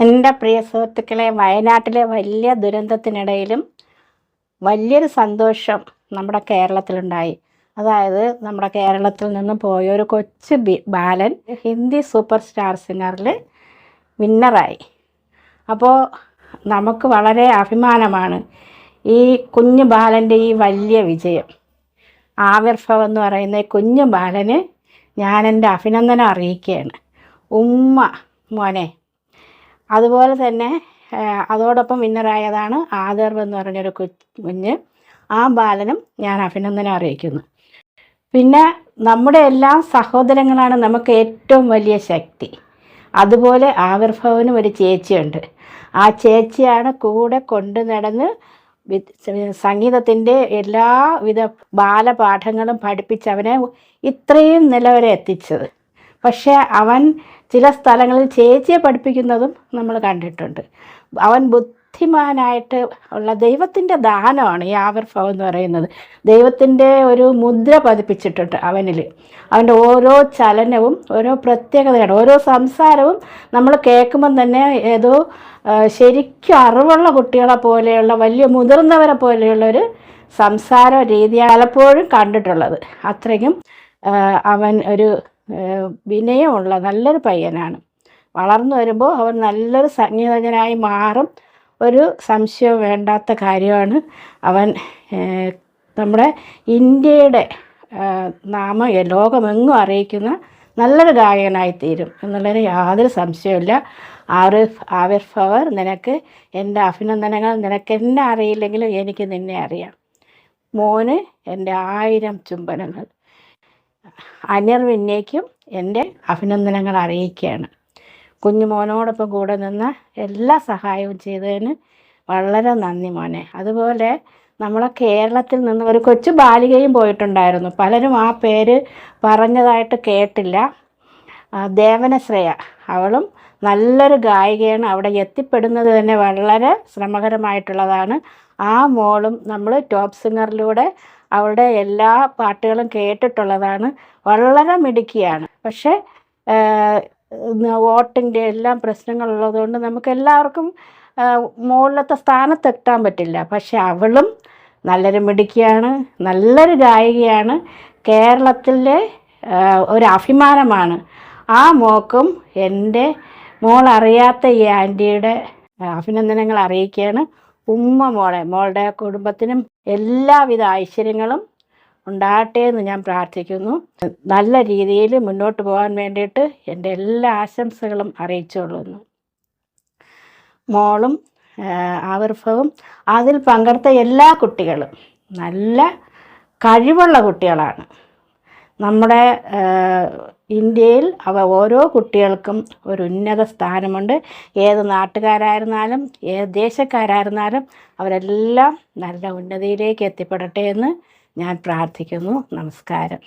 എന്റെ പ്രിയ സുഹൃത്തുക്കളെ വയനാട്ടിലെ വലിയ ദുരന്തത്തിനിടയിലും വലിയൊരു സന്തോഷം നമ്മുടെ കേരളത്തിലുണ്ടായി. അതായത് നമ്മുടെ കേരളത്തിൽ നിന്ന് പോയ ഒരു കൊച്ചു ബാലൻ ഹിന്ദി സൂപ്പർ സ്റ്റാർ സിംഗറിൽ വിന്നറായി. അപ്പോൾ നമുക്ക് വളരെ അഭിമാനമാണ് ഈ കുഞ്ഞു ബാലന്റെ ഈ വലിയ വിജയം. ആവിർഭവം എന്ന് പറയുന്ന കുഞ്ഞു ബാലന് ഞാൻ എന്റെ അഭിനന്ദനം അറിയിക്കുകയാണ്. ഉമ്മ മോനെ അതുപോലെ തന്നെ അതോടൊപ്പം വിന്നറായതാണ് ആദർവ് എന്ന് പറഞ്ഞൊരു കുഞ്ഞ്. ആ ബാലനും ഞാൻ അഭിനന്ദനം അറിയിക്കുന്നു. പിന്നെ നമ്മുടെ എല്ലാം സഹോദരങ്ങളാണ് നമുക്ക് ഏറ്റവും വലിയ ശക്തി. അതുപോലെ ആവിർഭവനും ഒരു ചേച്ചിയുണ്ട്. ആ ചേച്ചിയാണ് കൂടെ കൊണ്ടു നടന്ന് സംഗീതത്തിന്റെ എല്ലാവിധ ബാലപാഠങ്ങളും പഠിപ്പിച്ച് അവനെ ഇത്രയും നില വരെ എത്തിച്ചത്. പക്ഷേ അവൻ ചില സ്ഥലങ്ങളിൽ ചേച്ചിയെ പഠിപ്പിക്കുന്നതും നമ്മൾ കണ്ടിട്ടുണ്ട്. അവൻ ബുദ്ധിമാനായിട്ട് ഉള്ള ദൈവത്തിന്റെ ദാനമാണ് ഈ ആവിർഭവം എന്ന് പറയുന്നത്. ദൈവത്തിന്റെ ഒരു മുദ്ര പതിപ്പിച്ചിട്ടുണ്ട് അവനിൽ. അവന്റെ ഓരോ ചലനവും ഓരോ പ്രത്യേകതയാണ് ഓരോ സംസാരവും നമ്മൾ കേൾക്കുമ്പം തന്നെ ഏതോ ശരിക്കും അറിവുള്ള കുട്ടികളെ പോലെയുള്ള വലിയ മുതിർന്നവരെ പോലെയുള്ളൊരു സംസാര രീതിയാണ് പലപ്പോഴും കണ്ടിട്ടുള്ളത്. അത്രയ്ക്കും അവൻ ഒരു വിനയമുള്ള നല്ലൊരു പയ്യനാണ്. വളർന്നു വരുമ്പോൾ അവൻ നല്ലൊരു സംഗീതജ്ഞനായി മാറും. ഒരു സംശയവും വേണ്ടാത്ത കാര്യമാണ് അവൻ നമ്മുടെ ഇന്ത്യയുടെ നാമ ലോകമെങ്ങും അറിയിക്കുന്ന നല്ലൊരു ഗായകനായി തീരും എന്നുള്ളതിന് യാതൊരു സംശയമില്ല ആറിഫ് അവർ നിനക്ക് എന്റെ അഭിനന്ദനങ്ങൾ നിനക്ക് എന്നെ അറിയില്ലെങ്കിലും എനിക്ക് നിന്നെ അറിയാം. മോന് എന്റെ ആയിരം ചുംബനങ്ങൾ. അനിർ വിന്നയ്ക്കും എന്റെ അഭിനന്ദനങ്ങൾ അറിയിക്കുകയാണ്. കുഞ്ഞു കുഞ്ഞുമോനോടൊപ്പം കൂടെ നിന്ന് എല്ലാ സഹായവും ചെയ്തതിന് വളരെ നന്ദി മോനെ. അതുപോലെ നമ്മളെ കേരളത്തിൽ നിന്ന് ഒരു കൊച്ചു ബാലികയും പോയിട്ടുണ്ടായിരുന്നു. പലരും ആ പേര് പറഞ്ഞതായിട്ട് കേട്ടില്ല. ദേവനശ്രയ. അവളും നല്ലൊരു ഗായികയാണ്. അവിടെ എത്തിപ്പെടുന്നത് തന്നെ വളരെ ശ്രമകരമായിട്ടുള്ളതാണ്. ആ മോളും നമ്മൾ ടോപ്പ് സിംഗറിലൂടെ അവളുടെ എല്ലാ പാട്ടുകളും കേട്ടിട്ടുള്ളതാണ്. വളരെ മിടുക്കിയാണ്. പക്ഷേ വോട്ടിന്റെ എല്ലാം പ്രശ്നങ്ങളുള്ളതുകൊണ്ട് നമുക്ക് എല്ലാവർക്കും മുകളിലത്തെ മുകളിലത്തെ സ്ഥാനത്തെത്താൻ പറ്റില്ല. പക്ഷെ അവളും നല്ലൊരു മിടുക്കിയാണ് നല്ലൊരു ഗായികയാണ്. കേരളത്തിലെ ഒരു അഭിമാനമാണ് ആ മോക്കും എന്റെ മോൾ അറിയാത്ത ഈ ആന്റിയുടെ അഭിനന്ദനങ്ങൾ അറിയിക്കുകയാണ്. ഉമ്മ മോളെ മോളുടെ കുടുംബത്തിനും എല്ലാവിധ ഐശ്വര്യങ്ങളും ഉണ്ടാകട്ടെ എന്ന് ഞാൻ പ്രാർത്ഥിക്കുന്നു. നല്ല രീതിയിൽ മുന്നോട്ട് പോകാൻ വേണ്ടിയിട്ട് എന്റെ എല്ലാ ആശംസകളും അറിയിച്ചുകൊള്ളുന്നു. മോളും ആവിർഭവും അതിൽ പങ്കെടുത്ത എല്ലാ കുട്ടികളും നല്ല കഴിവുള്ള കുട്ടികളാണ്. നമ്മുടെ ഇന്ത്യയിൽ അവ ഓരോ കുട്ടികൾക്കും ഒരു ഉന്നത സ്ഥാനമുണ്ട്. ഏത് നാട്ടുകാരായിരുന്നാലും ഏത് ദേശക്കാരായിരുന്നാലും അവരെല്ലാം നല്ല ഉന്നതിയിലേക്ക് എത്തിപ്പെടട്ടെ എന്ന് ഞാൻ പ്രാർത്ഥിക്കുന്നു. നമസ്കാരം.